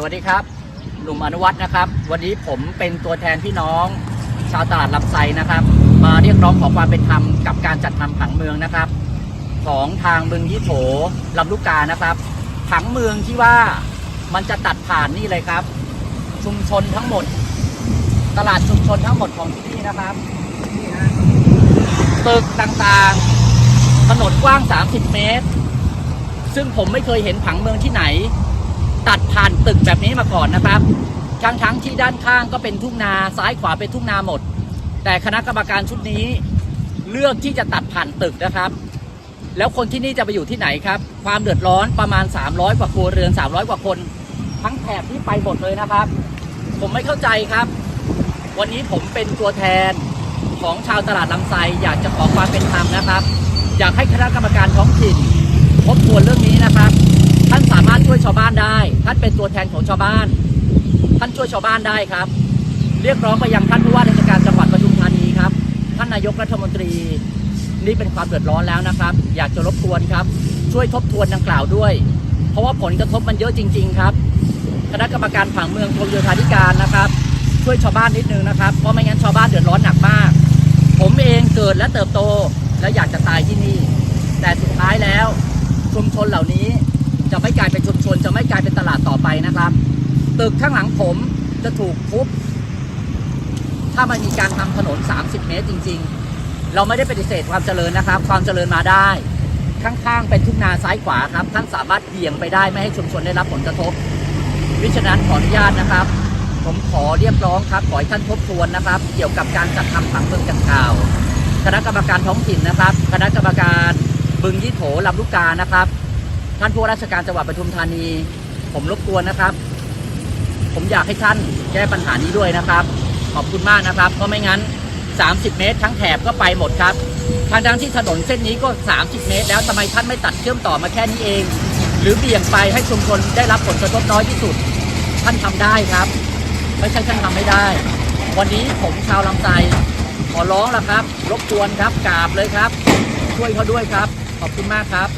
สวัสดีครับ หนุ่มอนุวัฒน์นะครับ วันนี้ผมเป็นตัวแทนพี่น้อง ชาวตลาดลำไส้นะครับ มาเรียกร้องขอความเป็นธรรมกับการจัดทำผังเมืองนะครับ ของทางเมืองยี่โถลำลูกกานะครับ ผังเมืองที่ว่ามันจะตัดผ่านนี่เลยครับ ชุมชนทั้งหมด ตลาดชุมชนทั้งหมดของที่นี่นะครับนี่ฮะตึกต่างๆถนนกว้าง 30 เมตร ซึ่งผมไม่เคยเห็นผังเมืองที่ไหน ตัดผ่านตึกแบบนี้มาก่อนนะครับทั้งทั้งๆที่ด้านข้างก็เป็นทุ่งนาซ้ายขวาเป็นทุ่งนาหมด แต่คณะกรรมการชุดนี้ เลือกที่จะตัดผ่านตึกนะครับ แล้วคนที่นี่จะไปอยู่ที่ไหนครับ ความเดือดร้อนประมาณ 300 กว่าครัวเรือน 300 กว่าคน ทั้งแถบที่ไปหมดเลยนะครับ ผมไม่เข้าใจครับ วันนี้ผมเป็นตัวแทนของชาวตลาดลำไส้อยากจะขอความเป็นธรรมนะครับ อยากให้คณะกรรมการท้องถิ่นทบทวนเรื่องนี้นะครับาวบ้านได้ ท่านเป็นตัวแทนของชาวบ้าน ท่านช่วยชาวบ้านได้ครับ เรียกร้องไปยังท่านผู้ว่าราชการจังหวัดปทุมธานีครับ ท่านนายกรัฐมนตรี นี่เป็นความเดือดร้อนแล้วนะครับ อยากจะรบกวนครับ ช่วยทบทวนดังกล่าวด้วย เพราะว่าผลกระทบมันเยอะจริง ๆ ครับ คณะกรรมการผังเมืองกรมโยธาธิการนะครับ ช่วยชาวบ้านนิดนึงนะครับ เพราะไม่งั้นชาวบ้านเดือดร้อนหนักมาก ผมเองเกิดและเติบโต และอยากจะตายที่นี่ แต่สุดท้ายแล้วชุมชนเหล่านี้ จะไม่กลายเป็นชุมชน จะไม่กลายเป็นตลาดต่อไปนะครับ ตึกข้างหลังผมจะถูกทุบถ้ามันมีการทำถนน 30 เมตรจริง ๆ เราไม่ได้ปฏิเสธความเจริญนะครับ ความเจริญมาได้ข้างๆเป็นทุ่งนาซ้ายขวาครับท่านสามารถเบี่ยงไปได้ไม่ให้ชุมชนได้รับผลกระทบวิฉะนั้นขออนุญาตนะครับ ผมขอเรียกร้องครับขอให้ท่านทบทวนนะครับ เกี่ยวกับการจัดทำผังเมืองดังกล่าว คณะกรรมการท้องถิ่นนะครับ คณะกรรมการบึงยี่โถลำลูกกานะครับ ท่านผู้ว่าราชการจังหวัดปทุมธานี ผมรบกวนนะครับ ผมอยากให้ท่านแก้ปัญหานี้ด้วยนะครับ ขอบคุณมากนะครับ เพราะไม่งั้น 30 เมตร ทั้งแถบก็ไปหมดครับ ทางทางๆที่ถนนเส้นนี้ก็ 30 เมตร แล้วทำไมท่านไม่ตัดเชื่อมต่อมาแค่นี้เอง หรือเบี่ยงไปให้ชุมชนได้รับผลกระทบน้อยที่สุด ท่านทำได้ครับ ไม่ใช่ท่านทำไม่ได้ วันนี้ผมชาวลำไส้ขอร้องแล้วครับ รบกวนครับกราบเลยครับ ช่วยเขาด้วยครับ ขอบคุณมากครับ